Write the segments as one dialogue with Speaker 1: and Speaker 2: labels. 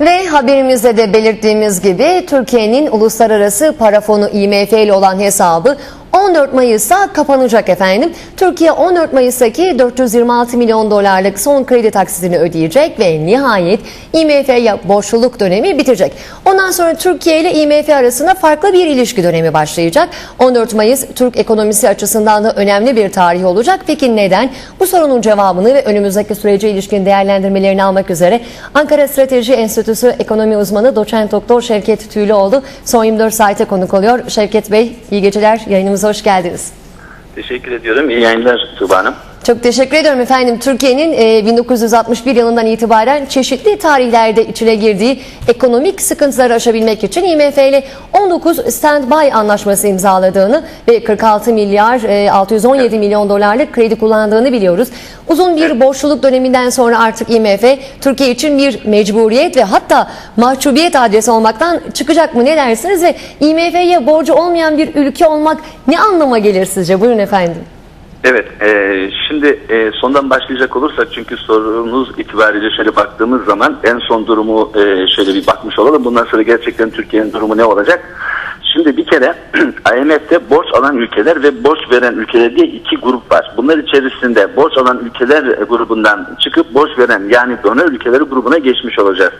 Speaker 1: Ve haberimizde de belirttiğimiz gibi Türkiye'nin uluslararası para fonu IMF ile olan hesabı 14 Mayıs'ta kapanacak efendim. Türkiye 14 Mayıs'taki 426 milyon dolarlık son kredi taksitini ödeyecek ve nihayet IMF'ye borçluluk dönemi bitecek. Ondan sonra Türkiye ile IMF arasında farklı bir ilişki dönemi başlayacak. 14 Mayıs Türk ekonomisi açısından da önemli bir tarih olacak. Peki neden? Bu sorunun cevabını ve önümüzdeki sürece ilişkin değerlendirmelerini almak üzere Ankara Strateji Enstitüsü ekonomi uzmanı doçent doktor Şevket Tüylüoğlu son 24 saate konuk oluyor. Şevket Bey iyi geceler yayınımıza hoş geldiniz.
Speaker 2: Teşekkür ediyorum. İyi yayınlar Tuğba Hanım.
Speaker 1: Çok teşekkür ediyorum efendim. Türkiye'nin e, 1961 yılından itibaren çeşitli tarihlerde içine girdiği ekonomik sıkıntıları aşabilmek için IMF ile 19 standby anlaşması imzaladığını ve 46 milyar e, 617 milyon dolarlık kredi kullandığını biliyoruz. Uzun bir borçluluk döneminden sonra artık IMF Türkiye için bir mecburiyet ve hatta mahcubiyet adresi olmaktan çıkacak mı ne dersiniz ve IMF'ye borcu olmayan bir ülke olmak ne anlama gelir sizce? Buyurun efendim.
Speaker 2: Evet, e, şimdi e, sondan başlayacak olursak çünkü sorunuz itibariyle şöyle baktığımız zaman en son durumu e, şöyle bir bakmış olalım. Bundan sonra gerçekten Türkiye'nin durumu ne olacak? Şimdi bir kere IMF'de borç alan ülkeler ve borç veren ülkeler diye iki grup var. Bunlar içerisinde borç alan ülkeler grubundan çıkıp borç veren yani donör ülkeleri grubuna geçmiş olacağız.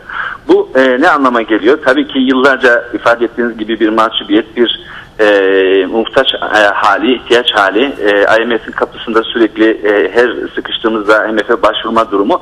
Speaker 2: Bu e, ne anlama geliyor? Tabii ki yıllarca ifade ettiğiniz gibi bir mahcubiyet, bir e, muhtaç e, hali, ihtiyaç hali, e, IMF'in kapısında sürekli e, her sıkıştığımızda IMF'e başvurma durumu.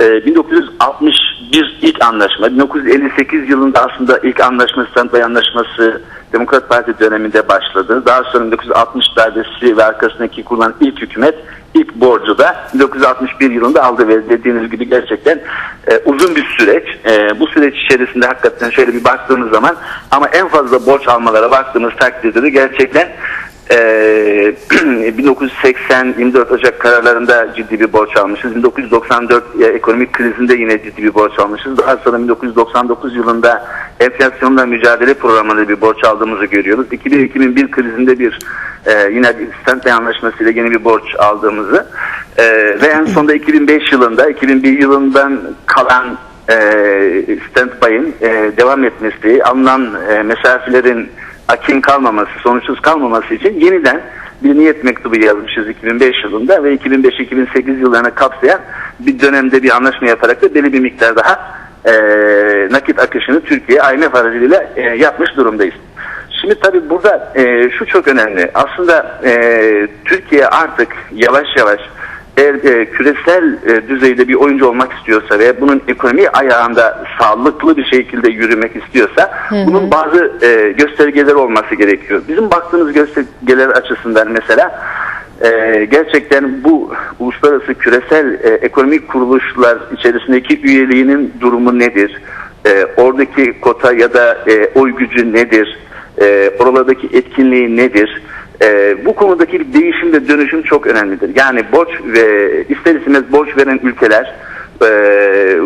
Speaker 2: E, 1961 ilk anlaşma, 1958 yılında aslında ilk anlaşma, standby anlaşması Demokrat Parti döneminde başladı. Daha sonra 1960 darbesi ve arkasındaki kurulan ilk hükümet ilk borcu da 1961 yılında aldı ve dediğiniz gibi gerçekten e, uzun bir süreç. E, bu süreç içerisinde hakikaten şöyle bir baktığımız zaman ama en fazla borç almalara baktığımız takdirde de gerçekten e, 1980 24 Ocak kararlarında ciddi bir borç almışız. 1994 e, ekonomik krizinde yine ciddi bir borç almışız. Daha sonra 1999 yılında enflasyonla mücadele programında bir borç aldığımızı görüyoruz. 2000-2001 krizinde bir e, yine bir Stanley anlaşmasıyla yeni bir borç aldığımızı e, ve en sonunda 2005 yılında 2001 yılından kalan e, standby'ın e, devam etmesi, alınan mesafelerin hakim kalmaması, sonuçsuz kalmaması için yeniden bir niyet mektubu yazmışız 2005 yılında ve 2005-2008 yıllarına kapsayan bir dönemde bir anlaşma yaparak da belli bir miktar daha e, nakit akışını Türkiye IMF aracılığıyla e, yapmış durumdayız. Şimdi tabii burada e, şu çok önemli. Aslında e, Türkiye artık yavaş yavaş eğer e, küresel e, düzeyde bir oyuncu olmak istiyorsa ve bunun ekonomi ayağında sağlıklı bir şekilde yürümek istiyorsa bunun bazı e, göstergeleri olması gerekiyor. Bizim baktığımız göstergeler açısından mesela e, gerçekten bu uluslararası küresel e, ekonomik kuruluşlar içerisindeki üyeliğinin durumu nedir? E, oradaki kota ya da e, oy gücü nedir? E, oralardaki etkinliği nedir? E, bu konudaki değişim ve dönüşüm çok önemlidir. Yani borç ve ister istemez borç veren ülkeler e,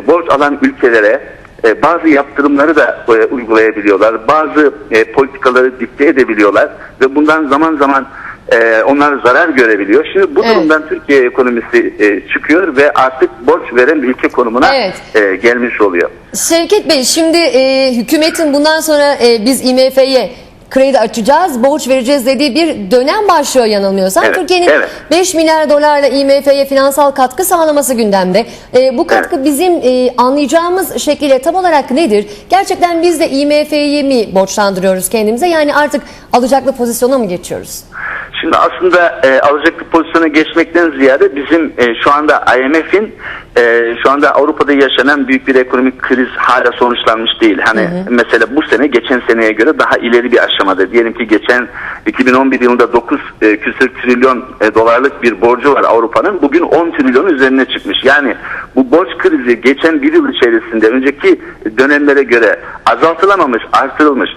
Speaker 2: borç alan ülkelere e, bazı yaptırımları da e, uygulayabiliyorlar. Bazı e, politikaları dikte edebiliyorlar ve bundan zaman zaman e, onlar zarar görebiliyor. Şimdi bu
Speaker 1: Evet.
Speaker 2: durumdan Türkiye ekonomisi e, çıkıyor ve artık borç veren ülke konumuna
Speaker 1: Evet.
Speaker 2: e, gelmiş oluyor.
Speaker 1: Şevket Bey şimdi e, hükümetin bundan sonra e, biz IMF'ye kredi açacağız, borç vereceğiz dediği bir dönem başlıyor yanılmıyorsam.
Speaker 2: Evet,
Speaker 1: Türkiye'nin
Speaker 2: evet.
Speaker 1: 5 milyar dolarla IMF'ye finansal katkı sağlaması gündemde. E, bu katkı bizim e, anlayacağımız şekilde tam olarak nedir? Gerçekten biz de IMF'yi mi borçlandırıyoruz kendimize? Yani artık alacaklı pozisyona mı geçiyoruz?
Speaker 2: Şimdi aslında e, alacaklı pozisyona geçmekten ziyade bizim e, şu anda IMF'in e, şu anda Avrupa'da yaşanan büyük bir ekonomik kriz hala sonuçlanmış değil. Hani mesela bu sene geçen seneye göre daha ileri bir aşamada. Diyelim ki geçen 2011 yılında 9 e, küsür trilyon e, dolarlık bir borcu var Avrupa'nın. Bugün 10 trilyon üzerine çıkmış. Yani bu borç krizi geçen bir yıl içerisinde önceki dönemlere göre azaltılamamış, artırılmış.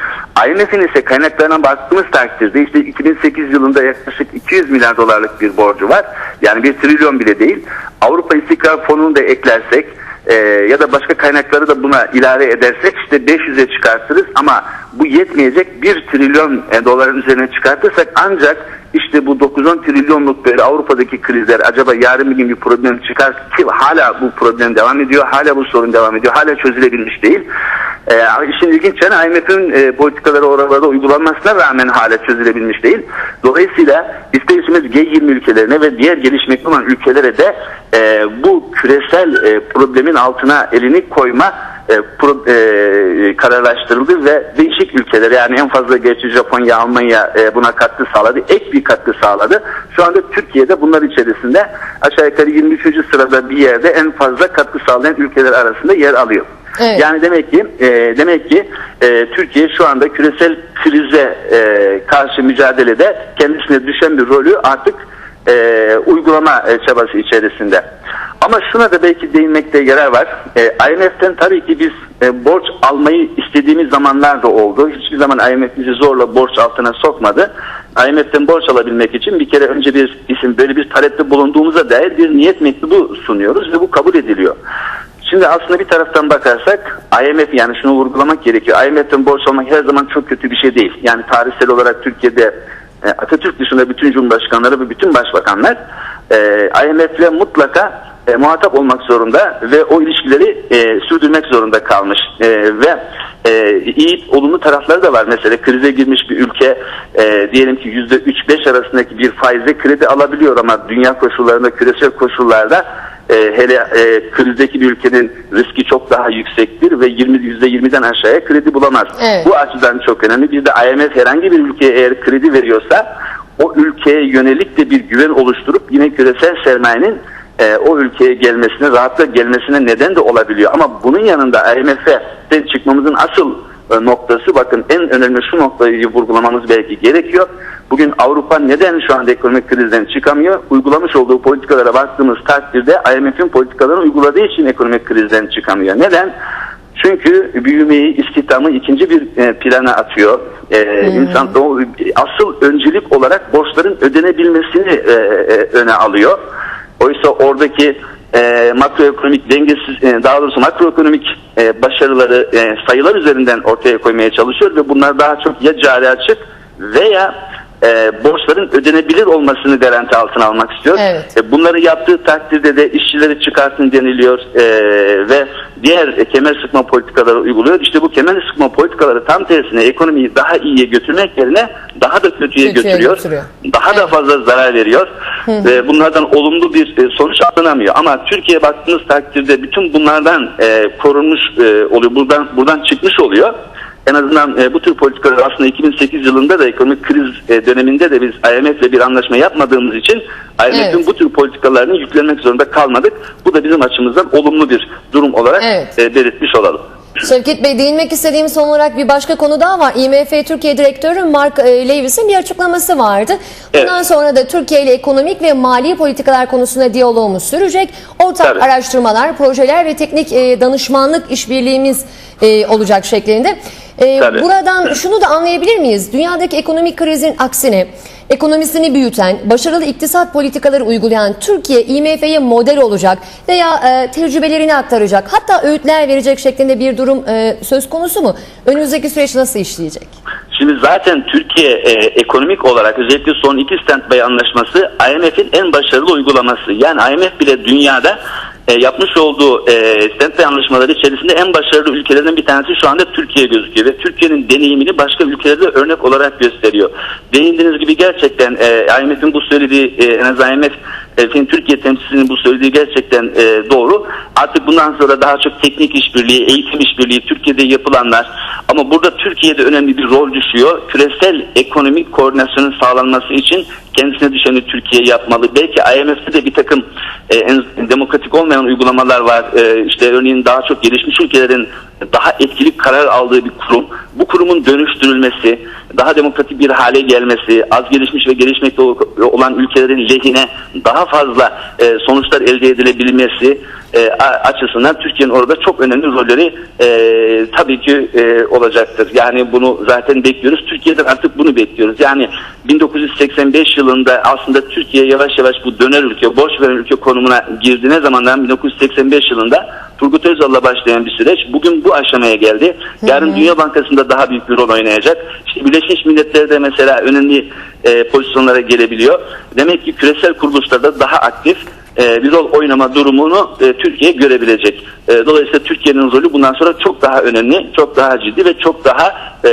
Speaker 2: IMF'in ise kaynaklarına baktığımız takdirde işte 2008 yılında yaklaşık 200 milyar dolarlık bir borcu var. Yani bir trilyon bile değil. Avrupa İstikrar Fonu'nu da eklersek e, ya da başka kaynakları da buna ilave edersek işte 500'e çıkartırız ama bu yetmeyecek 1 trilyon e, doların üzerine çıkartırsak ancak işte bu 9-10 trilyonluk böyle Avrupa'daki krizler acaba yarın bir gün bir problem çıkar ki hala bu problem devam ediyor. Hala bu sorun devam ediyor. Hala çözülebilmiş değil. Ee, işin ilginç yanı IMF'in e, politikaları oralarda uygulanmasına rağmen hala çözülebilmiş değil. Dolayısıyla ister istemez G20 ülkelerine ve diğer gelişmekte olan ülkelere de e, bu küresel e, problemin altına elini koyma e, pro, e, kararlaştırıldı ve değişik ülkeler yani en fazla gerçi Japonya, Almanya e, buna katkı sağladı. Ek bir katkı sağladı. Şu anda Türkiye'de bunlar içerisinde aşağı yukarı 23. sırada bir yerde en fazla katkı sağlayan ülkeler arasında yer alıyor.
Speaker 1: Evet.
Speaker 2: Yani demek ki e, demek ki e, Türkiye şu anda küresel krize e, karşı mücadelede kendisine düşen bir rolü artık e, uygulama e, çabası içerisinde. Ama şuna da belki değinmekte yarar var. E, IMF'den tabii ki biz e, borç almayı istediğimiz zamanlar da oldu. Hiçbir zaman IMF bizi zorla borç altına sokmadı. IMF'den borç alabilmek için bir kere önce bir isim böyle bir talepte bulunduğumuza dair bir niyet mektubu sunuyoruz ve bu kabul ediliyor. Şimdi aslında bir taraftan bakarsak IMF yani şunu vurgulamak gerekiyor. IMF'den borç almak her zaman çok kötü bir şey değil. Yani tarihsel olarak Türkiye'de e, Atatürk dışında bütün cumhurbaşkanları ve bütün başbakanlar e, IMF'le mutlaka e, muhatap olmak zorunda ve o ilişkileri e, sürdürmek zorunda kalmış E, ve e, iyi olumlu tarafları da var. Mesela krize girmiş bir ülke e, diyelim ki yüzde 3-5 arasındaki bir faizle kredi alabiliyor ama dünya koşullarında küresel koşullarda e, hele e, krizdeki bir ülkenin riski çok daha yüksektir ve 20 yüzde 20'den aşağıya kredi bulamaz.
Speaker 1: Evet.
Speaker 2: Bu açıdan çok önemli. Bir de IMF herhangi bir ülkeye eğer kredi veriyorsa o ülkeye yönelik de bir güven oluşturup yine küresel sermayenin e, o ülkeye gelmesine, rahatla gelmesine neden de olabiliyor. Ama bunun yanında IMF'den çıkmamızın asıl e, noktası bakın en önemli şu noktayı vurgulamamız belki gerekiyor. Bugün Avrupa neden şu anda ekonomik krizden çıkamıyor? Uygulamış olduğu politikalara baktığımız takdirde IMF'in politikalarını uyguladığı için ekonomik krizden çıkamıyor. Neden? Çünkü büyümeyi, istihdamı ikinci bir e, plana atıyor. E, İnsan o, asıl öncelik olarak borçların ödenebilmesini e, e, öne alıyor. Oysa oradaki e, makroekonomik dengesiz, e, daha doğrusu makroekonomik e, başarıları e, sayılar üzerinden ortaya koymaya çalışıyor ve bunlar daha çok ya cari açık veya e, borçların ödenebilir olmasını garanti altına almak istiyor.
Speaker 1: Evet.
Speaker 2: E, bunları yaptığı takdirde de işçileri çıkartın deniliyor e, ve diğer e, kemer sıkma politikaları uyguluyor. İşte bu kemer sıkma politikaları tam tersine ekonomiyi daha iyiye götürmek yerine daha da kötüye,
Speaker 1: Kötüye
Speaker 2: götürüyor.
Speaker 1: götürüyor.
Speaker 2: Daha da fazla zarar veriyor. Ve bunlardan olumlu bir e, sonuç alınamıyor. Ama Türkiye baktığınız takdirde bütün bunlardan e, korunmuş e, oluyor. Buradan buradan çıkmış oluyor. En azından bu tür politikalar aslında 2008 yılında da ekonomik kriz döneminde de biz IMF'le bir anlaşma yapmadığımız için IMF'in
Speaker 1: Evet.
Speaker 2: bu tür politikalarını yüklenmek zorunda kalmadık. Bu da bizim açımızdan olumlu bir durum olarak
Speaker 1: Evet.
Speaker 2: belirtmiş olalım.
Speaker 1: Şevket Bey değinmek istediğim son olarak bir başka konu daha var. IMF Türkiye Direktörü Mark e, Lewis'in bir açıklaması vardı. Bundan
Speaker 2: Evet.
Speaker 1: sonra da Türkiye ile ekonomik ve mali politikalar konusunda diyalogumuz sürecek. Ortak
Speaker 2: Tabii.
Speaker 1: araştırmalar, projeler ve teknik e, danışmanlık işbirliğimiz e, olacak şeklinde.
Speaker 2: Tabii.
Speaker 1: buradan şunu da anlayabilir miyiz? Dünyadaki ekonomik krizin aksine ekonomisini büyüten, başarılı iktisat politikaları uygulayan Türkiye IMF'ye model olacak veya e, tecrübelerini aktaracak, hatta öğütler verecek şeklinde bir durum e, söz konusu mu? Önümüzdeki süreç nasıl işleyecek?
Speaker 2: Şimdi zaten Türkiye e, ekonomik olarak özellikle son iki standby anlaşması IMF'in en başarılı uygulaması. Yani IMF bile dünyada e, yapmış olduğu e, standby anlaşmaları içerisinde en başarılı ülkelerden bir tanesi şu anda Türkiye gözüküyor ve Türkiye'nin deneyimini başka ülkelerde örnek olarak gösteriyor. Değindiğiniz gibi gerçekten e, IMF'in bu söylediği e, en az IMF e, Türkiye temsilcisinin bu söylediği gerçekten e, doğru. Artık bundan sonra daha çok teknik işbirliği, eğitim işbirliği Türkiye'de yapılanlar ama burada Türkiye'de önemli bir rol düşüyor. Küresel ekonomik koordinasyonun sağlanması için kendisine düşeni Türkiye yapmalı. Belki IMF'de de bir takım e, en demokratik olmayan uygulamalar var. E, işte örneğin daha çok gelişmiş ülkelerin daha etkili karar aldığı bir kurum. bu kurumun dönüştürülmesi, daha demokratik bir hale gelmesi, az gelişmiş ve gelişmekte ol- olan ülkelerin lehine daha fazla e, sonuçlar elde edilebilmesi e, açısından Türkiye'nin orada çok önemli rolleri e, tabii ki e, olacaktır. Yani bunu zaten bekliyoruz. Türkiye'den artık bunu bekliyoruz. Yani 1985 yılında aslında Türkiye yavaş yavaş bu döner ülke, borç veren ülke konumuna girdiğine zamandan 1985 yılında Turgut Özal'la başlayan bir süreç bugün bu aşamaya geldi. Yarın Dünya Bankası'nda daha büyük bir rol oynayacak. İşte Birleşmiş Milletler'de mesela önemli e, pozisyonlara gelebiliyor. Demek ki küresel kuruluşlarda daha aktif e, bir rol oynama durumunu e, Türkiye görebilecek. E, dolayısıyla Türkiye'nin rolü bundan sonra çok daha önemli, çok daha ciddi ve çok daha e,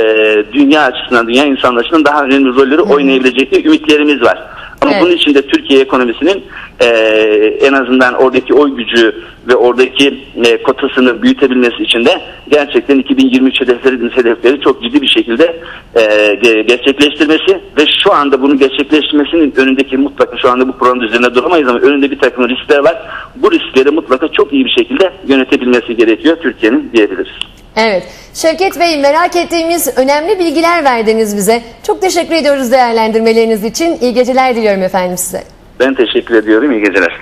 Speaker 2: dünya açısından, dünya insanlaşının daha önemli rolleri oynayabilecek ümitlerimiz var. Ama
Speaker 1: Evet.
Speaker 2: bunun için de Türkiye ekonomisinin e, en azından oradaki oy gücü ve oradaki e, kotasını büyütebilmesi için de gerçekten 2023 hedefleri, hedefleri çok ciddi bir şekilde e, ge- gerçekleştirmesi ve şu anda bunu gerçekleştirmesinin önündeki mutlaka şu anda bu program üzerine duramayız ama önünde bir takım riskler var. Bu riskleri mutlaka çok iyi bir şekilde yönetebilmesi gerekiyor Türkiye'nin diyebiliriz.
Speaker 1: Evet. Şevket Bey merak ettiğimiz önemli bilgiler verdiniz bize. Çok teşekkür ediyoruz değerlendirmeleriniz için. İyi geceler diliyorum efendim size.
Speaker 2: Ben teşekkür ediyorum. İyi geceler.